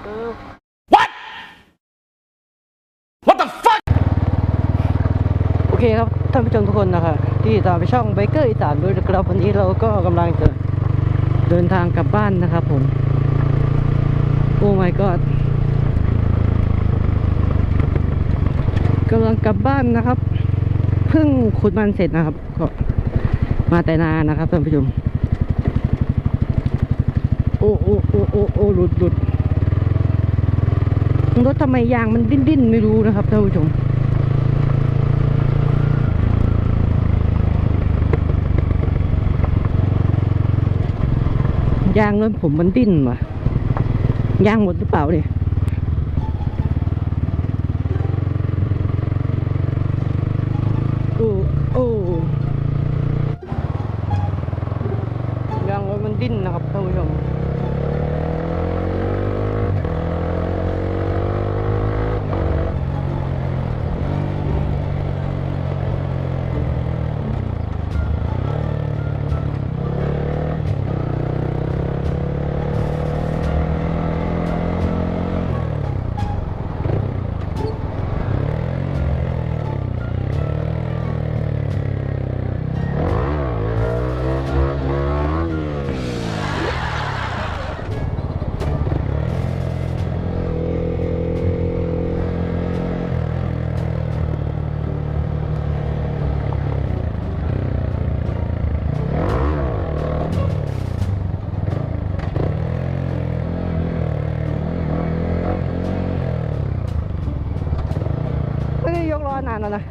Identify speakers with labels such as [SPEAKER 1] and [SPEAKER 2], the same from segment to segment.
[SPEAKER 1] What What the fuck
[SPEAKER 2] โอเคครับท่านผู้ชมทุกคนนะครับที่ตามไปช่องไบเกอร์อีสานด้วยนะครับวันนี้เราก็กำลังจะเดินทางกลับบ้านนะครับผม โอ้ my god กำลังกลับบ้านนะครับเพิ่งขุดมันเสร็จนะครับ ก็มาแต่นานนะครับท่านผู้ชม โอ้โอ้โอ้โอ้โอ้หลุดหลุด รถทำไมยางมันดิ้นดิ้นไม่รู้นะครับท่านผู้ชมยางรถผมมันดิ้นว่ะยางหมดหรือเปล่าเนี่ยโอ้โอ้ยางรถมันดิ้นนะครับท่านผู้ชม ไม่ได้ยกล้อนานแล้วนะ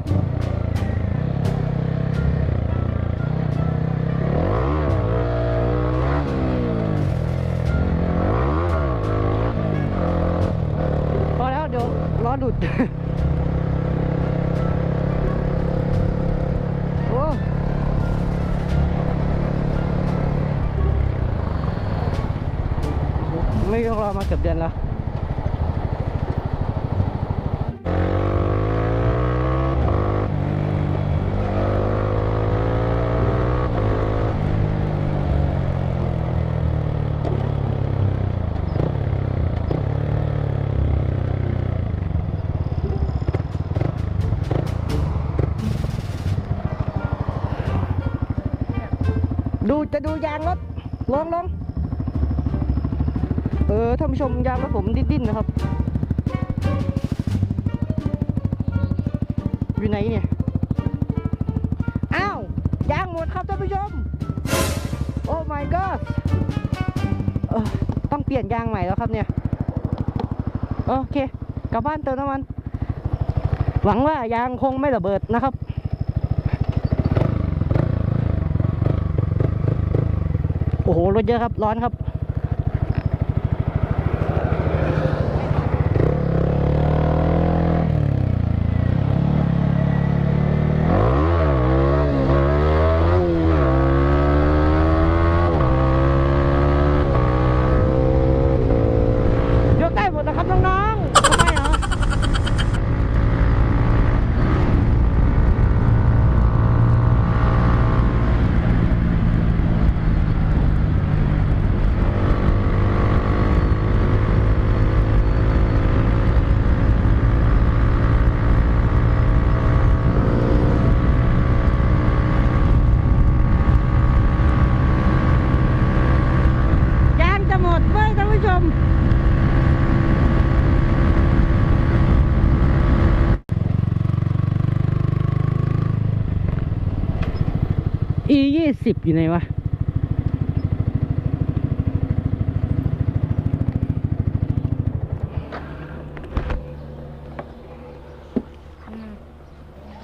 [SPEAKER 2] พอแล้วเดี๋ยวล้อหลุดไม่ยกล้อมาเกือบเดือนแล้ว ดู จะดูยางรถลองลองเออท่านผู้ชมยางรถผมดิ้นๆนะครับ อยู่ไหนเนี่ย อ้าว ยางหมดครับท่านผู้ชม โอ้ my god เออต้องเปลี่ยนยางใหม่แล้วครับเนี่ย โอเค กลับบ้านเติมน้ำมัน หวังว่ายางคงไม่ระเบิดนะครับ โอ้โหรถเยอะครับร้อนครับ ยกได้หมดนะครับน้องๆทำไมเหรอ ยางจะหมดเว้ยท่านผู้ชม อียี่ สิบอยู่ไหนวะ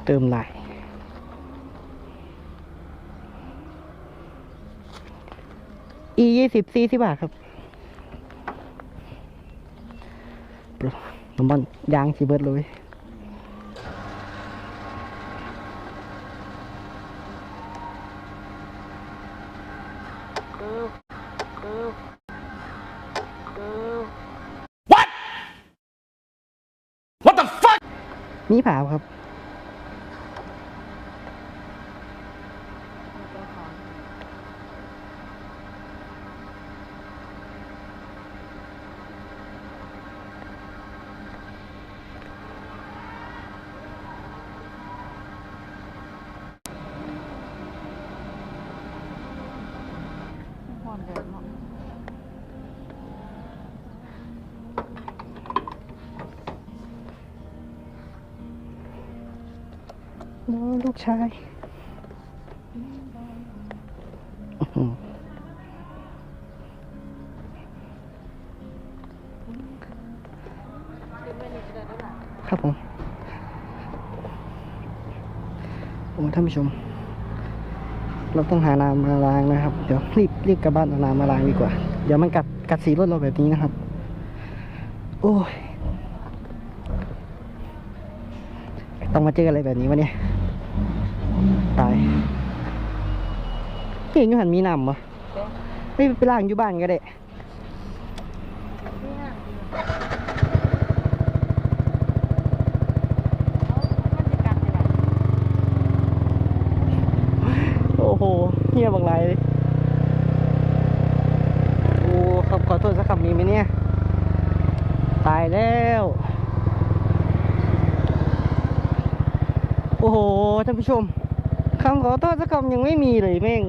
[SPEAKER 2] เติมไหลายอียี่สิบสี่สิบบาทครับน้ำมันยางสีเบิดเลย
[SPEAKER 1] What What the fuck
[SPEAKER 2] มีผาวครับ
[SPEAKER 1] What
[SPEAKER 2] ลูกชายครับผมโอ้ท่านผู้ชม เราต้องหาน้ำมาล้างนะครับ เดี๋ยวรีบรีบกลับบ้านเอาน้ำมาล้างดีกว่า เดี๋ยวมันกัดกัดสีรถเราแบบนี้นะครับ โอ้ย ต้องมาเจออะไรแบบนี้วะเนี่ย ตาย เห็นอยู่หันมีน้ำปะไม่ไปล้างอยู่บ้านก็ได้โอ้โหเฮียบางไรเลยโอ้ครับขอโทษสักคำมีไหมเนี่ย ตายแล้ว โอ้โหท่านผู้ชมคำขอโทษสักคำยังไม่มีเลยแม่ง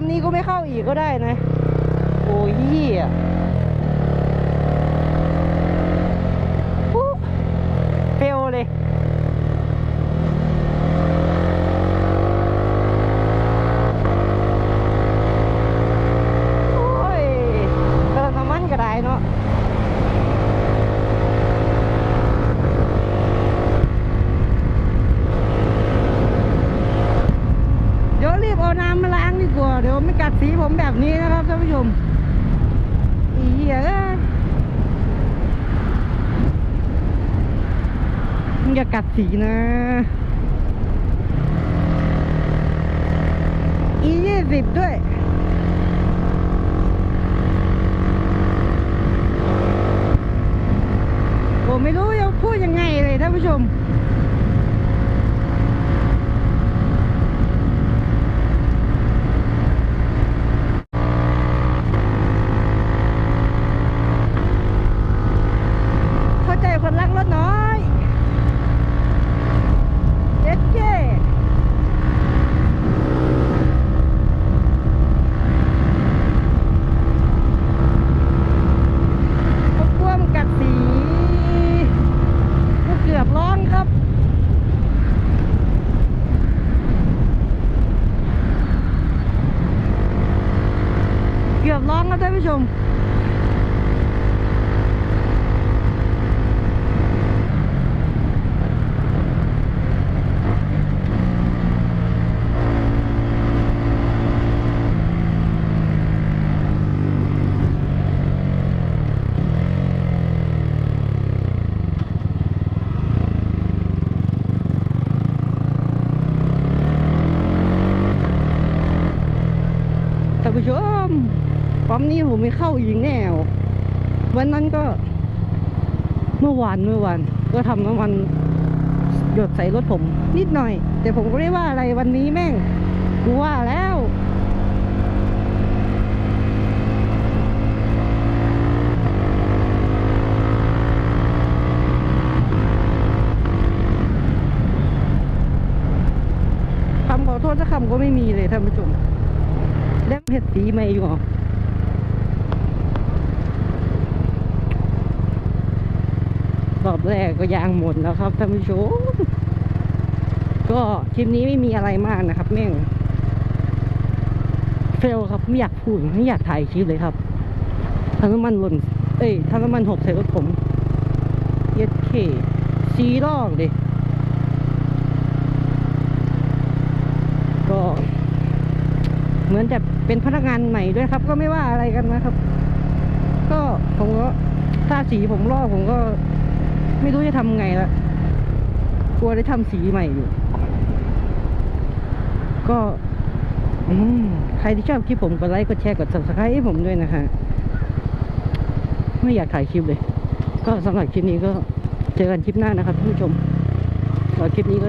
[SPEAKER 2] ปั๊มนี้ก็ไม่เข้าอีกก็ได้นะ โอ้ยเฮียปุ๊บเฟลเลย โอ้ยเติมน้ำมันก็ได้เนาะ เดี๋ยวรีบเอาน้ำมาล้างดีกว่า เดี๋ยวไม่กัดสีผมแบบนี้นะครับท่านผู้ชมอีเหี้ยเอ้ยมึง อย่ากัดสีนะอียี่สิบด้วยผมไม่รู้จะพูดยังไงเลยท่านผู้ชม เข้าใจคนรักรถน้อยเจ็ดเจ้ก็กลัวมันกัดสีก็เกือบร้องครับ เกือบร้องครับท่านผู้ชม ท่านผู้ ชมปั๊มนี้ผมไม่เข้าอีกแน่ววันนั้นก็ เมื่อวานเมื่อวานก็ทำน้ำมันหยดใส่รถผม นิดหน่อย แต่ผมก็ไม่ว่าอะไรวันนี้แม่งกูว่าแล้วคำขอโทษสักคำก็ไม่มีเลยท่านผู้ชม ดีไม่อยู่หรอรอบแรกก็ยางหมดแล้วครับท่านผู้ชม ก็คลิปนี้ไม่มีอะไรมากนะครับ แม่ง เฟลครับไม่อยากพูดไม่อยากถ่ายคลิปเลยครับทั้งน้ำมันหล่น เอ้ยทั้งน้ำมันหกใส่รถผมเย็ดเคซีรอกดิก็ เหมือนจะ เป็นพนักงานใหม่ด้วยครับ ก็ไม่ว่าอะไรกันนะครับ ก็ผมก็ถ้าสีผมลอกผมก็ ไม่รู้จะทำไงละกลัวได้ทำสีใหม่อยู่ ก็อืใครที่ชอบคลิปผมกดไลค์กดแชร์กด subscribe ให้ผมด้วยนะฮะไม่อยากถ่ายคลิปเลย ก็สำหรับคลิปนี้ก็เจอกันคลิปหน้านะครับท่านผู้ชมสำหรับคลิปนี้ก็